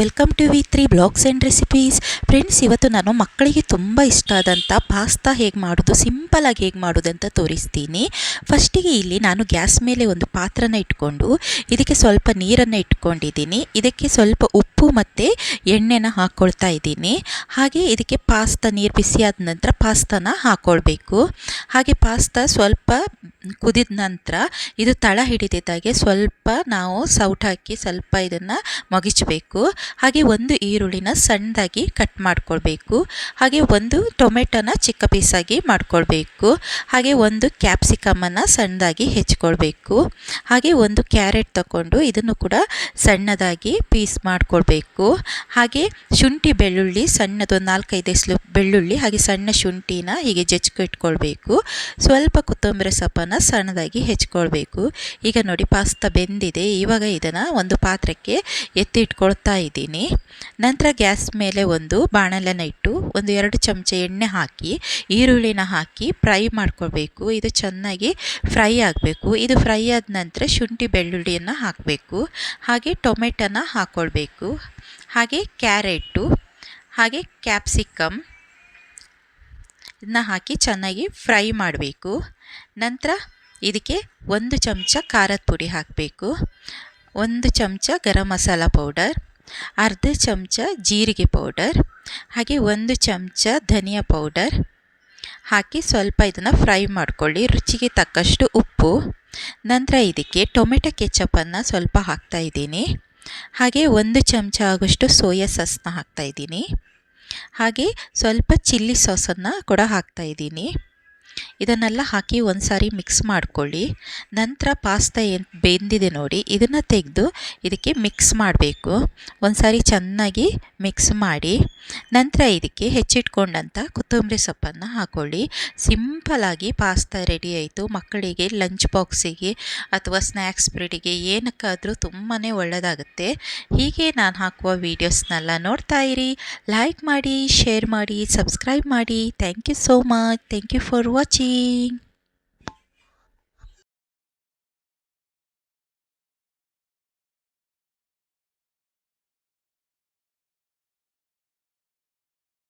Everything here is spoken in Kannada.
Welcome to V three blogs and recipes. Friends, ಇವತ್ತು ನಾನು ಮಕ್ಕಳಿಗೆ ತುಂಬ ಇಷ್ಟ ಆದಂಥ ಪಾಸ್ತಾ ಹೇಗೆ ಮಾಡೋದು ಸಿಂಪಲಾಗಿ ಹೇಗೆ ಮಾಡೋದು ಅಂತ ತೋರಿಸ್ತೀನಿ. ಫಸ್ಟಿಗೆ ಇಲ್ಲಿ ನಾನು ಗ್ಯಾಸ್ ಮೇಲೆ ಒಂದು ಪಾತ್ರನ ಇಟ್ಕೊಂಡು, ಇದಕ್ಕೆ ಸ್ವಲ್ಪ ನೀರನ್ನು ಇಟ್ಕೊಂಡಿದ್ದೀನಿ. ಇದಕ್ಕೆ ಸ್ವಲ್ಪ ಉಪ್ಪು ಮತ್ತು ಎಣ್ಣೆನ ಹಾಕ್ಕೊಳ್ತಾ ಇದ್ದೀನಿ. ಹಾಗೆ ಇದಕ್ಕೆ ಪಾಸ್ತಾ ನೀರು ಬಿಸಿಯಾದ ನಂತರ ಪಾಸ್ತಾನ ಹಾಕ್ಕೊಳ್ಬೇಕು ಹಾಗೆ ಪಾಸ್ತಾ ಸ್ವಲ್ಪ ಕುದಿದ ನಂತರ ಇದು ತಳ ಹಿಡಿದಿದ್ದಾಗೆ ಸ್ವಲ್ಪ ನಾವು ಸೌಟ್ ಹಾಕಿ ಸ್ವಲ್ಪ ಇದನ್ನು ಮಗಿಚಬೇಕು ಹಾಗೆ ಒಂದು ಈರುಳ್ಳಿನ ಸಣ್ಣದಾಗಿ ಕಟ್ ಮಾಡ್ಕೊಳ್ಬೇಕು. ಹಾಗೆ ಒಂದು ಟೊಮೆಟೊನ ಚಿಕ್ಕ ಪೀಸಾಗಿ ಮಾಡ್ಕೊಳ್ಬೇಕು. ಹಾಗೆ ಒಂದು ಕ್ಯಾಪ್ಸಿಕಮನ್ನು ಸಣ್ಣದಾಗಿ ಹೆಚ್ಕೊಳ್ಬೇಕು. ಹಾಗೆ ಒಂದು ಕ್ಯಾರೆಟ್ ತಗೊಂಡು ಇದನ್ನು ಕೂಡ ಸಣ್ಣದಾಗಿ ಪೀಸ್ ಮಾಡ್ಕೊಳ್ಬೇಕು. ಹಾಗೆ ಶುಂಠಿ, ಬೆಳ್ಳುಳ್ಳಿ ಸಣ್ಣದು ನಾಲ್ಕೈದು ಎಸ್ಲು ಬೆಳ್ಳುಳ್ಳಿ, ಹಾಗೆ ಸಣ್ಣ ಶುಂಠಿನ ಹೀಗೆ ಜಜ್ಕೊ ಇಟ್ಕೊಳ್ಬೇಕು. ಸ್ವಲ್ಪ ಕೊತ್ತಂಬರಿ ಸೊಪ್ಪನ್ನು ಸಣ್ಣದಾಗಿ ಹೆಚ್ಕೊಳ್ಬೇಕು. ಈಗ ನೋಡಿ ಪಾಸ್ತಾ ಬೆಂದಿದೆ. ಇವಾಗ ಇದನ್ನು ಒಂದು ಪಾತ್ರಕ್ಕೆ ಎತ್ತಿ ಇಟ್ಕೊಳ್ತಾ ಇದ್ದೀನಿ. ನಂತರ ಗ್ಯಾಸ್ ಮೇಲೆ ಒಂದು ಬಾಣಲೆನ ಇಟ್ಟು ಒಂದು ಎರಡು ಚಮಚ ಎಣ್ಣೆ ಹಾಕಿ, ಈರುಳ್ಳಿನ ಹಾಕಿ ಫ್ರೈ ಮಾಡ್ಕೊಳ್ಬೇಕು. ಇದು ಚೆನ್ನಾಗಿ ಫ್ರೈ ಆಗಬೇಕು. ಇದು ಫ್ರೈ ಆದ ನಂತರ ಶುಂಠಿ, ಬೆಳ್ಳುಳ್ಳಿಯನ್ನು ಹಾಕಬೇಕು. ಹಾಗೆ ಟೊಮೆಟೊನ ಹಾಕ್ಕೊಳ್ಬೇಕು ಹಾಗೆ ಕ್ಯಾರೆಟು, ಹಾಗೆ ಕ್ಯಾಪ್ಸಿಕಮ್. ಇದನ್ನ ಹಾಕಿ ಚೆನ್ನಾಗಿ ಫ್ರೈ ಮಾಡಬೇಕು. ನಂತರ ಇದಕ್ಕೆ ಒಂದು ಚಮಚ ಖಾರದ ಪುಡಿ ಹಾಕಬೇಕು. ಒಂದು ಚಮಚ ಗರಂ ಮಸಾಲ ಪೌಡರ್, ಅರ್ಧ ಚಮಚ ಜೀರಿಗೆ ಪೌಡರ್, ಹಾಗೆ ಒಂದು ಚಮಚ ಧನಿಯಾ ಪೌಡರ್. ಹಾಕಿ ಸ್ವಲ್ಪ ಇದನ್ನು ಫ್ರೈ ಮಾಡ್ಕೊಳ್ಳಿ, ರುಚಿಗೆ ತಕ್ಕಷ್ಟು ಉಪ್ಪು. ನಂತರ ಇದಕ್ಕೆ ಟೊಮೆಟೊ ಕೆಚಪನ್ನು ಸ್ವಲ್ಪ ಹಾಕ್ತಾಯಿದ್ದೀನಿ ಹಾಗೆ ಒಂದು ಚಮಚ ಆಗೋಷ್ಟು ಸೋಯಾ ಸಾಸ್ನ ಹಾಕ್ತಾಯಿದ್ದೀನಿ ಹಾಗೆ ಸ್ವಲ್ಪ ಚಿಲ್ಲಿ ಸಾಸನ್ನು ಕೂಡ ಹಾಕ್ತಾಯಿದ್ದೀನಿ ಇದನ್ನೆಲ್ಲ ಹಾಕಿ ಒಂದು ಸಾರಿ ಮಿಕ್ಸ್ ಮಾಡ್ಕೊಳ್ಳಿ. ನಂತರ ಪಾಸ್ತಾ ಏನು ಬೆಂದಿದೆ ನೋಡಿ, ಇದನ್ನು ತೆಗೆದು ಇದಕ್ಕೆ ಮಿಕ್ಸ್ ಮಾಡಬೇಕು. ಒಂದು ಸಾರಿ ಚೆನ್ನಾಗಿ ಮಿಕ್ಸ್ ಮಾಡಿ. ನಂತರ ಇದಕ್ಕೆ ಹೆಚ್ಚಿಟ್ಕೊಂಡಂಥ ಕೊತ್ತಂಬರಿ ಸೊಪ್ಪನ್ನು ಹಾಕ್ಕೊಳ್ಳಿ ಸಿಂಪಲಾಗಿ ಪಾಸ್ತಾ ರೆಡಿ ಆಯಿತು. ಮಕ್ಕಳಿಗೆ ಲಂಚ್ ಬಾಕ್ಸಿಗೆ ಅಥವಾ ಸ್ನ್ಯಾಕ್ಸ್ ಬ್ರೆಡಿಗೆ ಏನಕ್ಕಾದರೂ ತುಂಬಾ ಒಳ್ಳೆಯದಾಗುತ್ತೆ ಹೀಗೆ ನಾನು ಹಾಕುವ ವೀಡಿಯೋಸ್ನೆಲ್ಲ ನೋಡ್ತಾ ಇರಿ. ಲೈಕ್ ಮಾಡಿ ಶೇರ್ ಮಾಡಿ ಸಬ್ಸ್ಕ್ರೈಬ್ ಮಾಡಿ. Thank you so much thank you for 青。